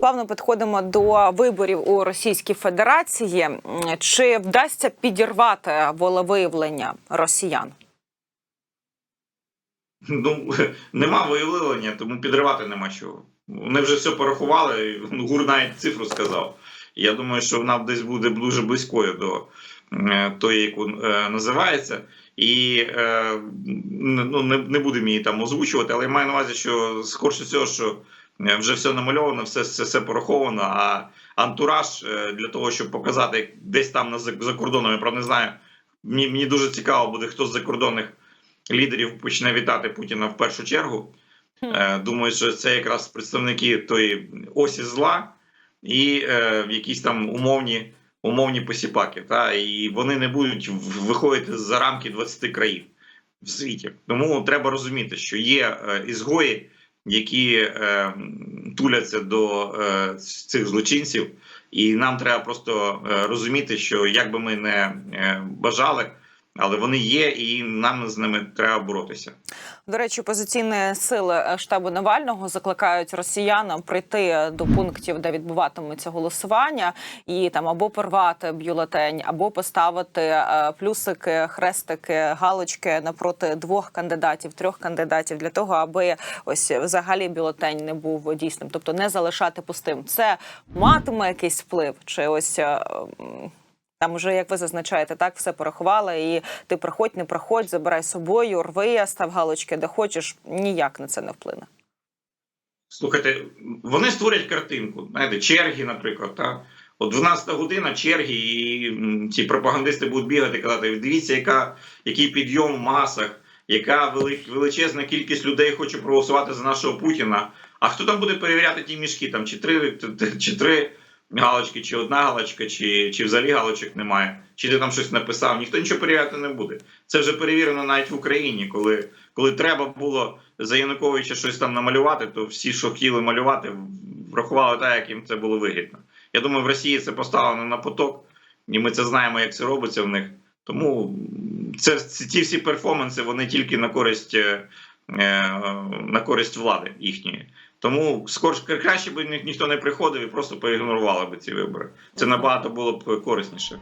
Плавно підходимо до виборів у Російській Федерації. Чи вдасться підірвати волевиявлення росіян? Ну нема виявлення, тому підривати нема чого. Вони вже все порахували. ну, Гур навіть цифру сказав. Я думаю, що вона десь буде дуже близькою до е, тої, яку е, називається. І е, ну, не, не будемо її там озвучувати, але я маю на увазі, що скорше всього, що вже все намальовано, все, все, все пораховано. А антураж е, для того, щоб показати десь там на за кордоном, я правда не знаю. Мені, мені дуже цікаво буде, хто з закордонних лідерів почне вітати Путіна в першу чергу. Е, Думаю, що це якраз представники тої осі зла і е, якісь там умовні, умовні посіпаки. Та? І вони не будуть виходити за рамки 20 країн в світі. Тому треба розуміти, що є е, ізгої, які е, туляться до е, цих злочинців, і нам треба просто е, розуміти, що як би ми не е, бажали, але вони є, і нам з ними треба боротися. До речі, опозиційні сили е, штабу Навального закликають росіянам прийти до пунктів, де відбуватиметься голосування, і там або порвати бюлетень, або поставити е, плюсики, хрестики, галочки напроти двох кандидатів, трьох кандидатів для того, аби ось взагалі бюлетень не був дійсним, тобто не залишати пустим. Це матиме якийсь вплив, чи ось. Там уже, як ви зазначаєте, так все порахували, і ти приходь, не приходь, забирай собою, рви, став галочки, де хочеш. Ніяк на це не вплине. Слухайте, вони створять картинку. Знаєте, черги, наприклад, та от 12 година черги, і ці пропагандисти будуть бігати казати: дивіться, яка який підйом в масах, яка величезна кількість людей хоче проголосувати за нашого Путіна. А хто там буде перевіряти ті мішки? Там чи три, чи три галочки, чи одна галочка, чи, чи взагалі галочок немає, чи ти там щось написав? Ніхто нічого перевіряти не буде. Це вже перевірено навіть в Україні, коли, коли треба було за Януковича щось там намалювати, то всі, що хотіли малювати, врахували так, як їм це було вигідно. Я думаю, в Росії це поставлено на поток, і ми це знаємо, як це робиться в них. Тому це ці всі перформанси вони тільки на користь е, е, на користь влади їхньої. Тому скорше краще б ні- ніхто не приходив і просто поігнорували би ці вибори. Це набагато було б корисніше.